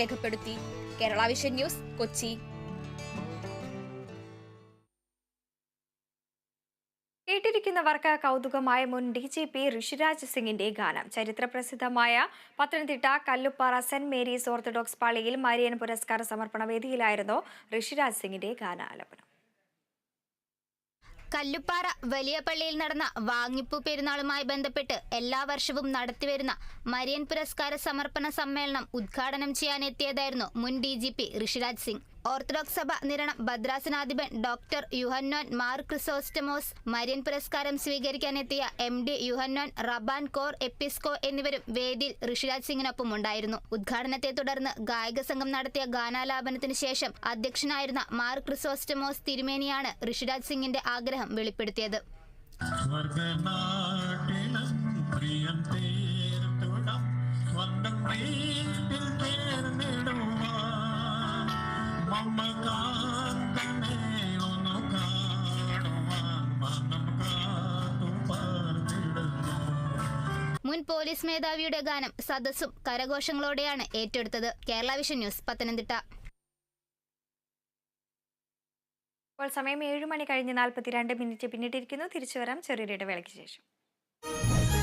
രേഖപ്പെടുത്തി. Kerala vision news Kochi. കേട്ടിരിക്കുന്നവർക്ക് കൗതുകമായ മുൻ ഡി ജി പി ഋഷിരാജ് സിംഗിന്റെ ഗാനം. ചരിത്രപ്രസിദ്ധമായ Pathanamthitta Kallupara saint Mary's orthodox പള്ളിയിൽ മരിയൻ പുരസ്കാര സമർപ്പണ വേദിയിലായിരുന്നു ഋഷിരാജ് സിംഗിന്റെ ഗാനാലാപനം. കല്ലുപ്പാറ വലിയ പള്ളിയിൽ നടന്ന വാങ്ങിപ്പു പെരുന്നാളുമായി ബന്ധപ്പെട്ട് എല്ലാ വർഷവും നടത്തിവരുന്ന മരിയൻ പുരസ്കാര സമർപ്പണ സമ്മേളനം ഉദ്ഘാടനം ചെയ്യാനെത്തിയതായിരുന്നു മുൻ D G P Rishiraj Singh. Orthodox സഭ നിരണം ഭദ്രാസനാധിപൻ ഡോക്ടർ യുഹന്നോൻ മാർ ക്രിസോസ്റ്റമോസ് മരിയൻ പുരസ്കാരം സ്വീകരിക്കാനെത്തിയ എം ഡി യുഹന്നോൻ റബാൻ കോർ എപ്പിസ്കോ എന്നിവരും വേദിയിൽ ഋഷിരാജ് സിംഗിനൊപ്പം ഉണ്ടായിരുന്നു. ഉദ്ഘാടനത്തെ തുടർന്ന് ഗായക സംഘം നടത്തിയ ഗാനാലാപനത്തിന് ശേഷം അധ്യക്ഷനായിരുന്ന മാർ ക്രിസോസ്റ്റമോസ് തിരുമേനിയാണ് ഋഷിരാജ് സിംഗിന്റെ ആഗ്രഹം വെളിപ്പെടുത്തിയത്. മുൻ പോലീസ് മേധാവിയുടെ ഗാനം സദസ്സും കരഘോഷങ്ങളോടെയാണ് ഏറ്റെടുത്തത്. Kerala vision news Pathanamthitta. ഇപ്പോൾ സമയം ഏഴ് മണി കഴിഞ്ഞ് നാൽപ്പത്തിരണ്ട് മിനിറ്റ് പിന്നിട്ടിരിക്കുന്നു. തിരിച്ചു വരാം ചെറിയൊരു ഇടവേളയ്ക്ക് ശേഷം.